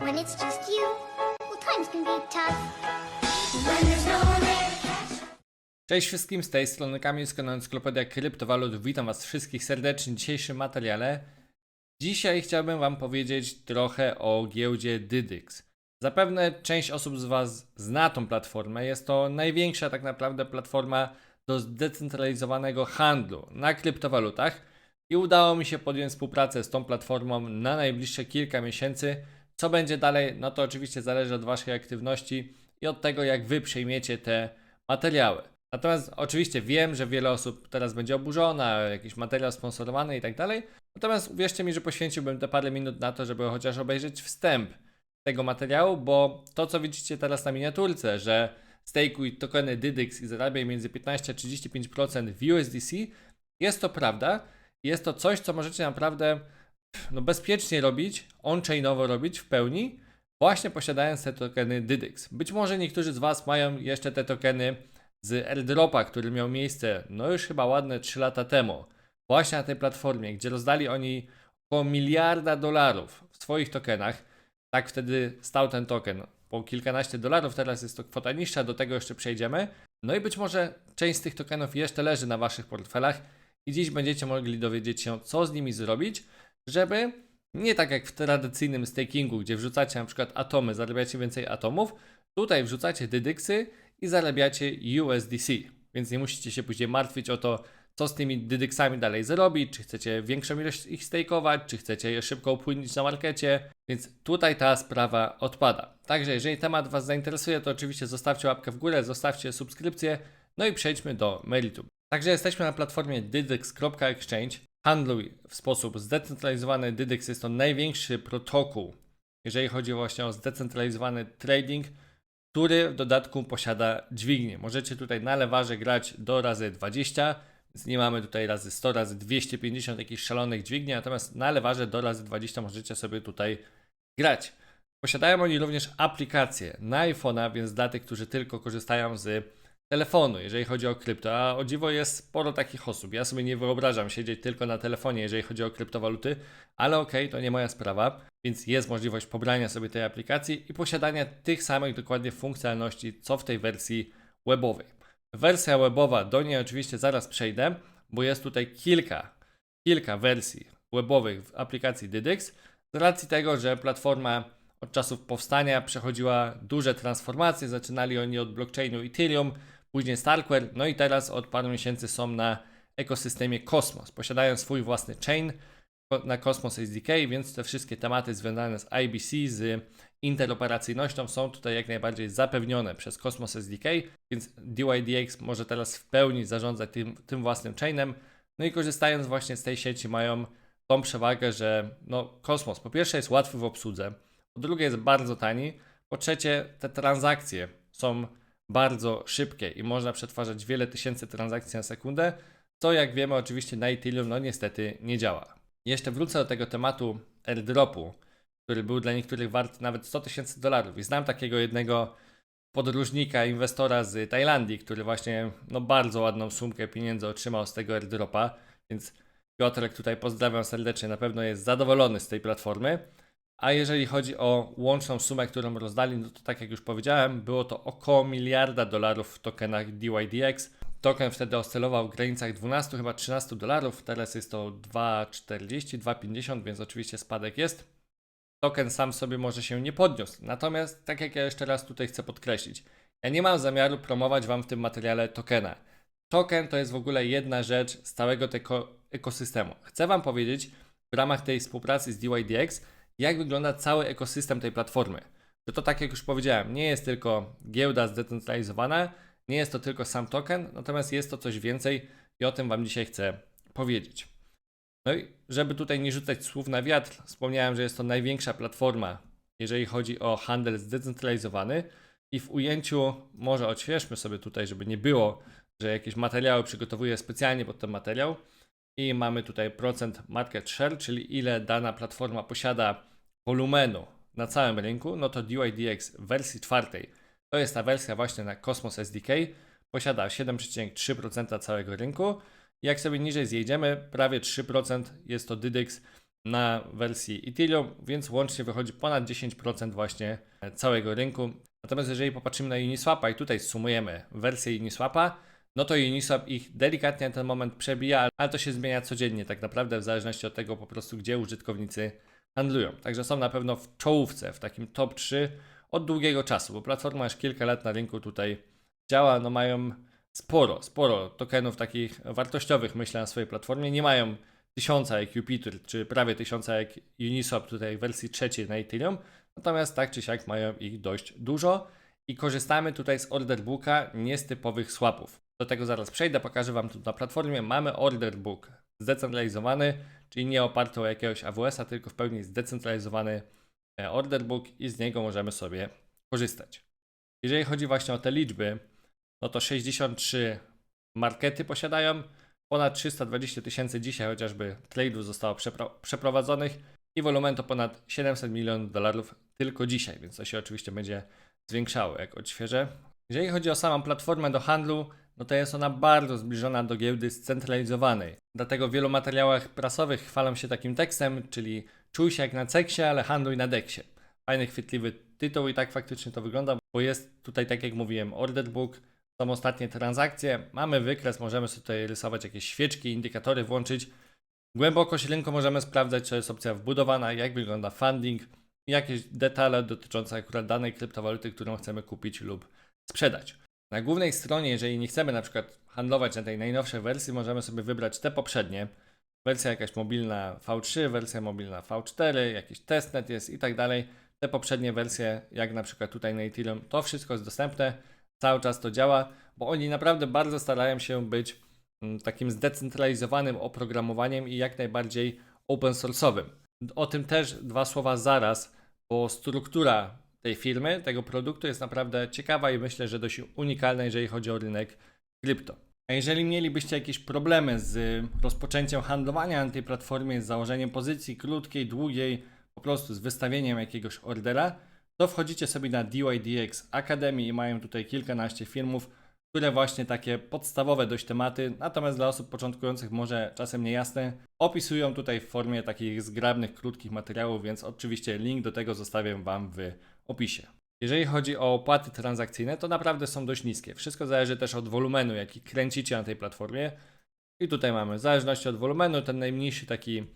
when it's just you, well, times can be tough. When there's no one there Cześć wszystkim, z tej strony Kamil z kanału Encyklopedię Kryptowalut. Witam Was wszystkich serdecznie w dzisiejszym materiale. Dzisiaj chciałbym Wam powiedzieć trochę o giełdzie Dydyx. Zapewne część osób z Was zna tą platformę. Jest to największa tak naprawdę platforma do zdecentralizowanego handlu na kryptowalutach i udało mi się podjąć współpracę z tą platformą na najbliższe kilka miesięcy. Co będzie dalej, no to oczywiście zależy od Waszej aktywności i od tego, jak Wy przejmiecie te materiały. Natomiast oczywiście wiem, że wiele osób teraz będzie oburzona, jakiś materiał sponsorowany i tak dalej. Natomiast uwierzcie mi, że poświęciłbym te parę minut na to, żeby chociaż obejrzeć wstęp tego materiału, bo to co widzicie teraz na miniaturce, że stejkuj tokeny Dydyx i zarabiaj między 15 a 35% w USDC, jest to prawda. Jest to coś, co możecie naprawdę no, bezpiecznie robić, on-chainowo robić w pełni, właśnie posiadając te tokeny Dydyx. Być może niektórzy z Was mają jeszcze te tokeny z airdropa, który miał miejsce no już chyba ładne 3 lata temu, właśnie na tej platformie, gdzie rozdali oni około miliarda dolarów w swoich tokenach. Tak wtedy stał ten token po kilkanaście dolarów, teraz jest to kwota niższa, do tego jeszcze przejdziemy. No i być może część z tych tokenów jeszcze leży na Waszych portfelach i dziś będziecie mogli dowiedzieć się, co z nimi zrobić, żeby nie tak jak w tradycyjnym stakingu, gdzie wrzucacie na przykład atomy, zarabiacie więcej atomów, tutaj wrzucacie dydyksy i zarabiacie USDC. Więc nie musicie się później martwić o to, co z tymi dydyksami dalej zrobić, czy chcecie większą ilość ich stakeować, czy chcecie je szybko upłynnić na markecie, więc tutaj ta sprawa odpada. Także jeżeli temat Was zainteresuje, to oczywiście zostawcie łapkę w górę, zostawcie subskrypcję, no i przejdźmy do meritum. Także jesteśmy na platformie dydyx.exchange. Handluj w sposób zdecentralizowany. Dydyx jest to największy protokół, jeżeli chodzi właśnie o zdecentralizowany trading, który w dodatku posiada dźwignię. Możecie tutaj na lewarze grać do razy 20, więc nie mamy tutaj razy 100, razy 250 jakichś szalonych dźwigni, natomiast na lewarze do razy 20 możecie sobie tutaj grać. Posiadają oni również aplikację na iPhone'a, więc dla tych, którzy tylko korzystają z telefonu, jeżeli chodzi o krypto, a o dziwo jest sporo takich osób. Ja sobie nie wyobrażam siedzieć tylko na telefonie, jeżeli chodzi o kryptowaluty, ale okej, to nie moja sprawa, więc jest możliwość pobrania sobie tej aplikacji i posiadania tych samych dokładnie funkcjonalności, co w tej wersji webowej. Wersja webowa, do niej oczywiście zaraz przejdę, bo jest tutaj kilka, kilka wersji webowych w aplikacji Dydyx, z racji tego, że platforma od czasów powstania przechodziła duże transformacje, zaczynali oni od blockchainu Ethereum, później Starkware, no i teraz od paru miesięcy są na ekosystemie Cosmos. Posiadają swój własny chain na Cosmos SDK, więc te wszystkie tematy związane z IBC, z interoperacyjnością są tutaj jak najbardziej zapewnione przez Cosmos SDK, więc DYDX może teraz w pełni zarządzać tym, tym własnym chainem. No i korzystając właśnie z tej sieci mają tą przewagę, że no, Cosmos po pierwsze jest łatwy w obsłudze, po drugie jest bardzo tani, po trzecie te transakcje są bardzo szybkie i można przetwarzać wiele tysięcy transakcji na sekundę, co jak wiemy oczywiście na Ethereum no niestety nie działa. Jeszcze wrócę do tego tematu airdropu, który był dla niektórych wart nawet 100 tysięcy dolarów i znam takiego jednego podróżnika, inwestora z Tajlandii, który właśnie no, bardzo ładną sumkę pieniędzy otrzymał z tego airdropa, więc Piotrek tutaj pozdrawiam serdecznie, na pewno jest zadowolony z tej platformy. A jeżeli chodzi o łączną sumę, którą rozdali, no to tak jak już powiedziałem, było to około miliarda dolarów w tokenach DYDX. Token wtedy oscylował w granicach 12 chyba 13 dolarów, teraz jest to 2,40, 2,50, więc oczywiście spadek jest. Token sam sobie może się nie podniósł. Natomiast, tak jak ja jeszcze raz tutaj chcę podkreślić, ja nie mam zamiaru promować Wam w tym materiale tokena. Token to jest w ogóle jedna rzecz z całego tego ekosystemu. Chcę Wam powiedzieć w ramach tej współpracy z DYDX, jak wygląda cały ekosystem tej platformy. Że to tak jak już powiedziałem, nie jest tylko giełda zdecentralizowana, nie jest to tylko sam token, natomiast jest to coś więcej i o tym Wam dzisiaj chcę powiedzieć. No i żeby tutaj nie rzucać słów na wiatr, wspomniałem, że jest to największa platforma, jeżeli chodzi o handel zdecentralizowany i w ujęciu, może odświeżmy sobie tutaj, żeby nie było, że jakieś materiały przygotowuję specjalnie pod ten materiał i mamy tutaj procent market share, czyli ile dana platforma posiada wolumenu na całym rynku, no to DYDX w wersji czwartej, to jest ta wersja właśnie na Cosmos SDK, posiada 7,3% całego rynku. Jak sobie niżej zjedziemy, prawie 3% jest to Dydyx na wersji Ethereum, więc łącznie wychodzi ponad 10% właśnie całego rynku. Natomiast jeżeli popatrzymy na Uniswapa i tutaj sumujemy wersję Uniswapa, no to Uniswap ich delikatnie na ten moment przebija, ale to się zmienia codziennie tak naprawdę w zależności od tego po prostu, gdzie użytkownicy handlują. Także są na pewno w czołówce, w takim top 3 od długiego czasu, bo platforma już kilka lat na rynku tutaj działa, no mają sporo, sporo tokenów takich wartościowych, myślę, na swojej platformie. Nie mają tysiąca jak Jupiter, czy prawie tysiąca jak Uniswap tutaj w wersji trzeciej na Ethereum, natomiast tak czy siak mają ich dość dużo i korzystamy tutaj z order booka nie z typowych swapów. Do tego zaraz przejdę, pokażę Wam tu na platformie. Mamy order book zdecentralizowany, czyli nie oparty o jakiegoś AWS-a, tylko w pełni zdecentralizowany e, order book i z niego możemy sobie korzystać. Jeżeli chodzi właśnie o te liczby, no to 63 markety posiadają, ponad 320 tysięcy dzisiaj chociażby trade'ów zostało przepro- przeprowadzonych i wolumen to ponad 700 milionów dolarów tylko dzisiaj, więc to się oczywiście będzie zwiększało jak odświeżę. Jeżeli chodzi o samą platformę do handlu, no to jest ona bardzo zbliżona do giełdy scentralizowanej. Dlatego w wielu materiałach prasowych chwalą się takim tekstem, czyli czuj się jak na ceksie, ale handluj na deksie. Fajny, chwytliwy tytuł i tak faktycznie to wygląda, bo jest tutaj, tak jak mówiłem, order book, są ostatnie transakcje, mamy wykres, możemy sobie tutaj rysować jakieś świeczki, indykatory włączyć. Głębokość rynku możemy sprawdzać, czy jest opcja wbudowana, jak wygląda funding jakieś detale dotyczące akurat danej kryptowaluty, którą chcemy kupić lub sprzedać. Na głównej stronie, jeżeli nie chcemy na przykład handlować na tej najnowszej wersji, możemy sobie wybrać te poprzednie. Wersja jakaś mobilna V3, wersja mobilna V4, jakiś testnet jest i tak dalej. Te poprzednie wersje, jak na przykład tutaj na Ethereum, to wszystko jest dostępne. Cały czas to działa, bo oni naprawdę bardzo starają się być mm, takim zdecentralizowanym oprogramowaniem i jak najbardziej open source'owym. O tym też dwa słowa zaraz, bo struktura tej firmy, tego produktu jest naprawdę ciekawa i myślę, że dość unikalna, jeżeli chodzi o rynek krypto. A jeżeli mielibyście jakieś problemy z rozpoczęciem handlowania na tej platformie, z założeniem pozycji krótkiej, długiej, po prostu z wystawieniem jakiegoś ordera, to wchodzicie sobie na DYDX Academy i mają tutaj kilkanaście filmów, które właśnie takie podstawowe dość tematy, natomiast dla osób początkujących może czasem niejasne, opisują tutaj w formie takich zgrabnych, krótkich materiałów, więc oczywiście link do tego zostawię Wam w opisie. Jeżeli chodzi o opłaty transakcyjne, to naprawdę są dość niskie. Wszystko zależy też od wolumenu, jaki kręcicie na tej platformie. I tutaj mamy, w zależności od wolumenu, ten najmniejszy taki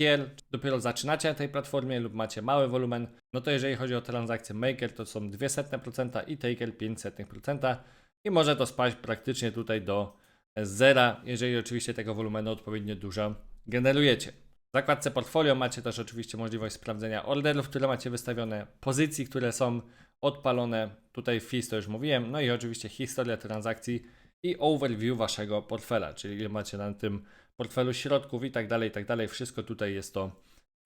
tier, dopiero zaczynacie na tej platformie lub macie mały wolumen, no to jeżeli chodzi o transakcję maker, to są 0,02% i taker 0,05% i może to spaść praktycznie tutaj do zera, jeżeli oczywiście tego wolumenu odpowiednio dużo generujecie. W zakładce portfolio macie też oczywiście możliwość sprawdzenia orderów, które macie wystawione, pozycji, które są odpalone. Tutaj fees to już mówiłem, no i oczywiście historia transakcji i overview waszego portfela, czyli ile macie na tym portfelu środków i tak dalej, i tak dalej. Wszystko tutaj jest to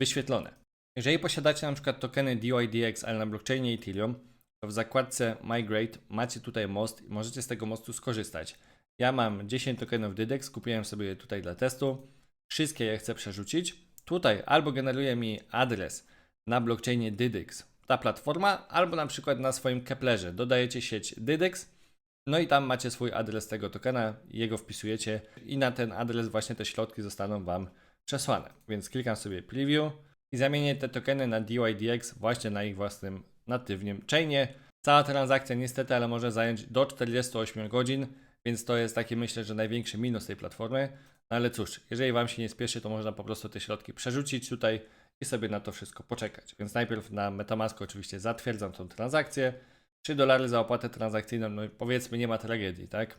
wyświetlone. Jeżeli posiadacie na przykład tokeny DYDX, ale na blockchainie Ethereum, to w zakładce Migrate macie tutaj most i możecie z tego mostu skorzystać. Ja mam 10 tokenów DYDX, kupiłem sobie je tutaj dla testu. Wszystkie je chcę przerzucić. Tutaj albo generuje mi adres na blockchainie DYDX, ta platforma, albo na przykład na swoim Keplerze. Dodajecie sieć DYDX, no i tam macie swój adres tego tokena, jego wpisujecie i na ten adres właśnie te środki zostaną Wam przesłane. Więc klikam sobie preview i zamienię te tokeny na DYDX właśnie na ich własnym natywnym chainie. Cała transakcja niestety, ale może zająć do 48 godzin, więc to jest taki myślę, że największy minus tej platformy. No ale cóż, jeżeli Wam się nie spieszy, to można po prostu te środki przerzucić tutaj i sobie na to wszystko poczekać. Więc najpierw na Metamask oczywiście zatwierdzam tą transakcję. 3 dolary za opłatę transakcyjną, no powiedzmy nie ma tragedii, tak?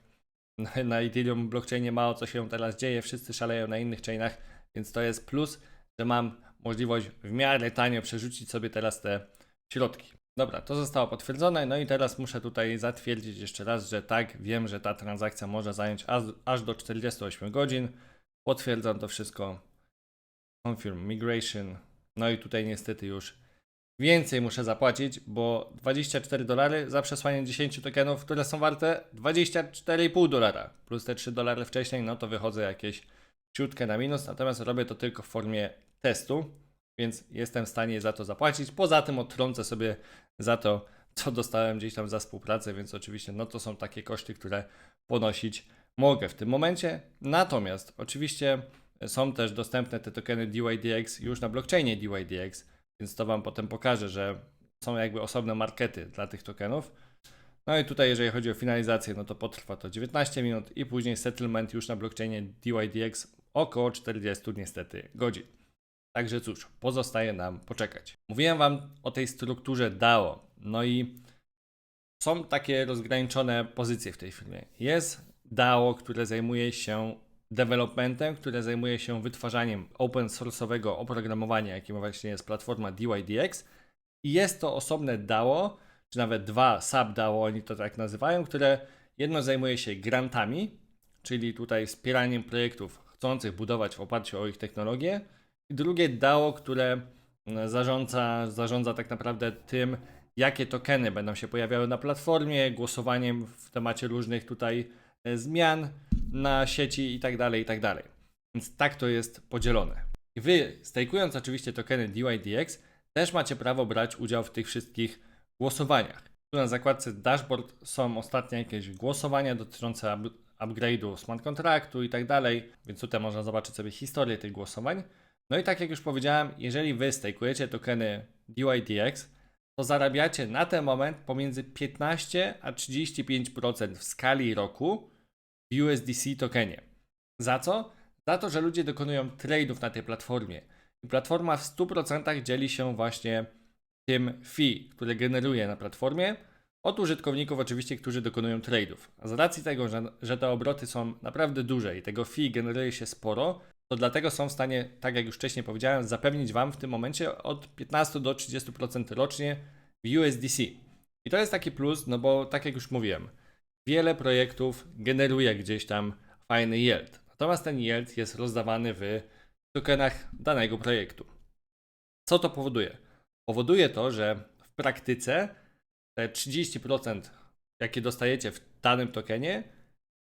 Na- Na Ethereum blockchainie mało co się teraz dzieje, wszyscy szaleją na innych chainach, więc to jest plus, że mam możliwość w miarę tanio przerzucić sobie teraz te środki. Dobra, to zostało potwierdzone, no i teraz muszę tutaj zatwierdzić jeszcze raz, że tak, wiem, że ta transakcja może zająć aż, aż do 48 godzin. Potwierdzam to wszystko. Confirm migration. No i tutaj niestety już więcej muszę zapłacić, bo 24 dolary za przesłanie 10 tokenów, które są warte 24,5 dolara. Plus te 3 dolary wcześniej, no to wychodzę jakieś ciutkę na minus, natomiast robię to tylko w formie testu, więc jestem w stanie za to zapłacić. Poza tym odtrącę sobie za to, co dostałem gdzieś tam za współpracę, więc oczywiście no to są takie koszty, które ponosić mogę w tym momencie. Natomiast oczywiście są też dostępne te tokeny DYDX już na blockchainie DYDX, więc to Wam potem pokażę, że są jakby osobne markety dla tych tokenów. No i tutaj, jeżeli chodzi o finalizację, no to potrwa to 19 minut i później settlement już na blockchainie DYDX około 40 niestety godzin. Także cóż, pozostaje nam poczekać. Mówiłem Wam o tej strukturze DAO, no i są takie rozgraniczone pozycje w tej firmie. Jest DAO, które zajmuje się developmentem, które zajmuje się wytwarzaniem open source'owego oprogramowania, jakim właśnie jest platforma DYDX. I jest to osobne DAO, czy nawet dwa sub-DAO, oni to tak nazywają, które jedno zajmuje się grantami, czyli tutaj wspieraniem projektów chcących budować w oparciu o ich technologię, i drugie DAO, które mm, zarządza, zarządza tak naprawdę tym, jakie tokeny będą się pojawiały na platformie, głosowaniem w temacie różnych tutaj e, zmian na sieci i tak dalej, i tak dalej. Więc tak to jest podzielone. Wy, stajkując oczywiście tokeny DYDX, też macie prawo brać udział w tych wszystkich głosowaniach. Tu na zakładce dashboard są ostatnie jakieś głosowania dotyczące up- upgrade'u smart kontraktu i tak dalej, więc tutaj można zobaczyć sobie historię tych głosowań. No i tak jak już powiedziałem, jeżeli wy stajkujecie tokeny DYDX, to zarabiacie na ten moment pomiędzy 15 a 35% w skali roku w USDC tokenie. Za co? Za to, że ludzie dokonują trade'ów na tej platformie. I platforma w 100% dzieli się właśnie tym fee, które generuje na platformie, od użytkowników oczywiście, którzy dokonują trade'ów. Z racji tego, że, że te obroty są naprawdę duże i tego fee generuje się sporo, to dlatego są w stanie, tak jak już wcześniej powiedziałem, zapewnić Wam w tym momencie od 15 do 30% rocznie w USDC. I to jest taki plus, no bo tak jak już mówiłem, wiele projektów generuje gdzieś tam fajny yield. Natomiast ten yield jest rozdawany w tokenach danego projektu. Co to powoduje? Powoduje to, że w praktyce te 30%, jakie dostajecie w danym tokenie,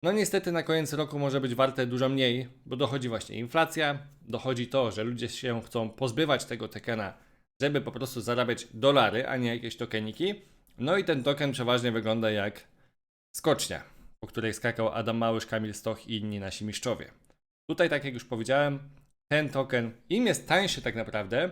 no niestety na koniec roku może być warte dużo mniej, bo dochodzi właśnie inflacja, dochodzi to, że ludzie się chcą pozbywać tego tokena, żeby po prostu zarabiać dolary, a nie jakieś tokeniki. No i ten token przeważnie wygląda jak skocznia, po której skakał Adam Małysz, Kamil Stoch i inni nasi mistrzowie. Tutaj, tak jak już powiedziałem, ten token, im jest tańszy tak naprawdę,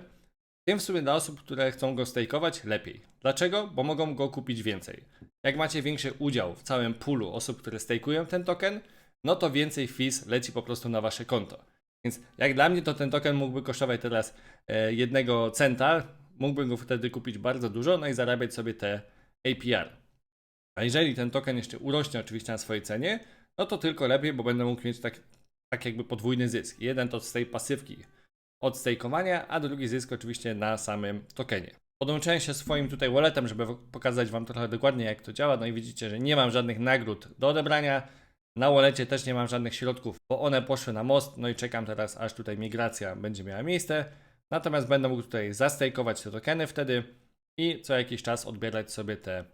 tym w sumie dla osób, które chcą go stejkować, lepiej. Dlaczego? Bo mogą go kupić więcej. Jak macie większy udział w całym poolu osób, które stejkują ten token, no to więcej fees leci po prostu na wasze konto. Więc jak dla mnie to ten token mógłby kosztować teraz e, jednego centa, mógłbym go wtedy kupić bardzo dużo, no i zarabiać sobie te APR. A jeżeli ten token jeszcze urośnie oczywiście na swojej cenie, no to tylko lepiej, bo będę mógł mieć tak, tak jakby podwójny zysk. Jeden to z tej pasywki od stejkowania, a drugi zysk oczywiście na samym tokenie. Podłączyłem się swoim tutaj walletem, żeby pokazać Wam trochę dokładnie jak to działa. No i widzicie, że nie mam żadnych nagród do odebrania. Na wallecie też nie mam żadnych środków, bo one poszły na most. No i czekam teraz, aż tutaj migracja będzie miała miejsce. Natomiast będę mógł tutaj zastejkować te tokeny wtedy i co jakiś czas odbierać sobie te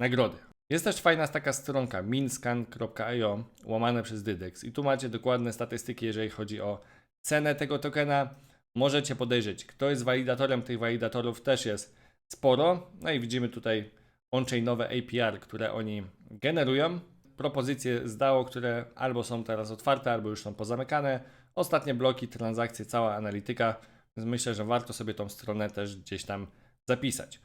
nagrody. Jest też fajna taka stronka minscan.io łamane przez Dydex i tu macie dokładne statystyki, jeżeli chodzi o cenę tego tokena. Możecie podejrzeć, kto jest walidatorem, tych walidatorów też jest sporo. No i widzimy tutaj on-chainowe APR, które oni generują. Propozycje z DAO, które albo są teraz otwarte, albo już są pozamykane. Ostatnie bloki, transakcje, cała analityka. Więc myślę, że warto sobie tą stronę też gdzieś tam zapisać.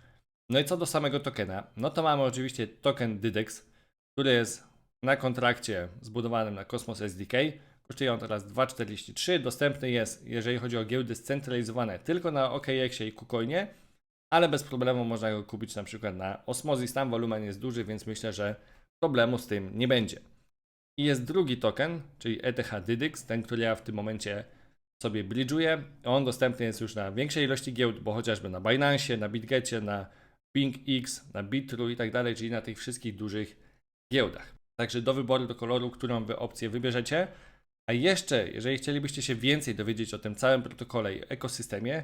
No i co do samego tokena, no to mamy oczywiście token Dydex, który jest na kontrakcie zbudowanym na Cosmos SDK. Kosztuje on teraz 2,43. Dostępny jest, jeżeli chodzi o giełdy scentralizowane, tylko na OKX i KuCoinie, ale bez problemu można go kupić na przykład na Osmosis. Tam wolumen jest duży, więc myślę, że problemu z tym nie będzie. I jest drugi token, czyli ETH Dydex, ten, który ja w tym momencie sobie bridge'uję. On dostępny jest już na większej ilości giełd, bo chociażby na Binance, na BitGecie, na PinkX, na Bitru i tak dalej, czyli na tych wszystkich dużych giełdach. Także do wyboru, do koloru, którą wy opcję wybierzecie. A jeszcze, jeżeli chcielibyście się więcej dowiedzieć o tym całym protokole i ekosystemie,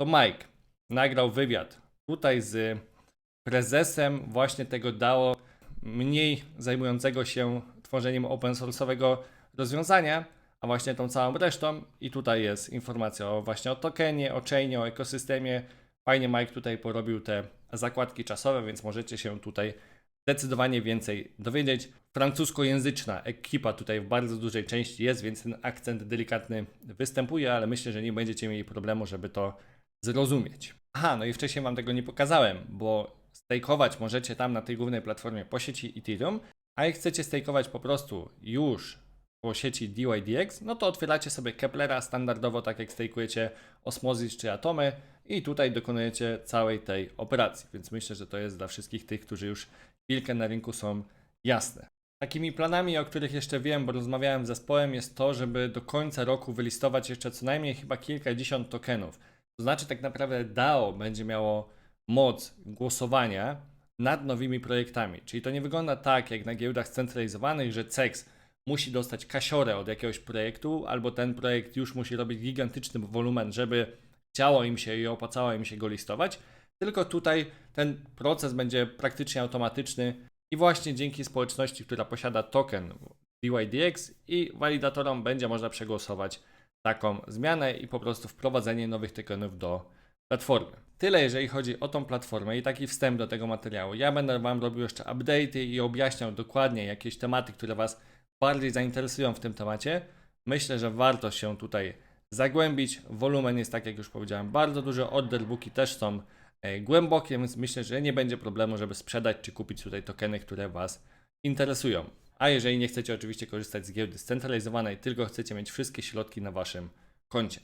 to Mike nagrał wywiad tutaj z prezesem właśnie tego DAO, mniej zajmującego się tworzeniem open source'owego rozwiązania, a właśnie tą całą resztą. I tutaj jest informacja o właśnie o tokenie, o chainie, o ekosystemie. Fajnie Mike tutaj porobił te zakładki czasowe, więc możecie się tutaj zdecydowanie więcej dowiedzieć. Francuskojęzyczna ekipa tutaj w bardzo dużej części jest, więc ten akcent delikatny występuje, ale myślę, że nie będziecie mieli problemu, żeby to zrozumieć. Aha, no i wcześniej Wam tego nie pokazałem, bo stejkować możecie tam na tej głównej platformie po sieci Ethereum, a jak chcecie stejkować po prostu już po sieci DYDX, no to otwieracie sobie Keplera standardowo, tak jak stejkujecie Osmosis czy Atomy i tutaj dokonujecie całej tej operacji, więc myślę, że to jest dla wszystkich tych, którzy już chwilkę na rynku są jasne. Takimi planami, o których jeszcze wiem, bo rozmawiałem z zespołem, jest to, żeby do końca roku wylistować jeszcze co najmniej chyba kilkadziesiąt tokenów. To znaczy, tak naprawdę DAO będzie miało moc głosowania nad nowymi projektami. Czyli to nie wygląda tak, jak na giełdach scentralizowanych, że CEX musi dostać kasiorę od jakiegoś projektu, albo ten projekt już musi robić gigantyczny wolumen, żeby chciało im się i opłacało im się go listować. Tylko tutaj ten proces będzie praktycznie automatyczny i właśnie dzięki społeczności, która posiada token DYDX i walidatorom będzie można przegłosować taką zmianę i po prostu wprowadzenie nowych tokenów do platformy. Tyle jeżeli chodzi o tą platformę i taki wstęp do tego materiału. Ja będę Wam robił jeszcze update'y i objaśniał dokładnie jakieś tematy, które Was bardziej zainteresują w tym temacie. Myślę, że warto się tutaj zagłębić. Wolumen jest, tak jak już powiedziałem, bardzo duży. Orderbooki też są głębokie, więc myślę, że nie będzie problemu, żeby sprzedać czy kupić tutaj tokeny, które Was interesują. A jeżeli nie chcecie oczywiście korzystać z giełdy scentralizowanej, tylko chcecie mieć wszystkie środki na Waszym koncie.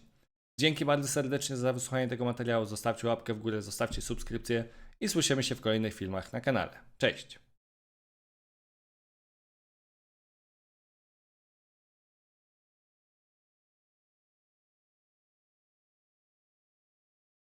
Dzięki bardzo serdecznie za wysłuchanie tego materiału. Zostawcie łapkę w górę, zostawcie subskrypcję i słyszymy się w kolejnych filmach na kanale. Cześć!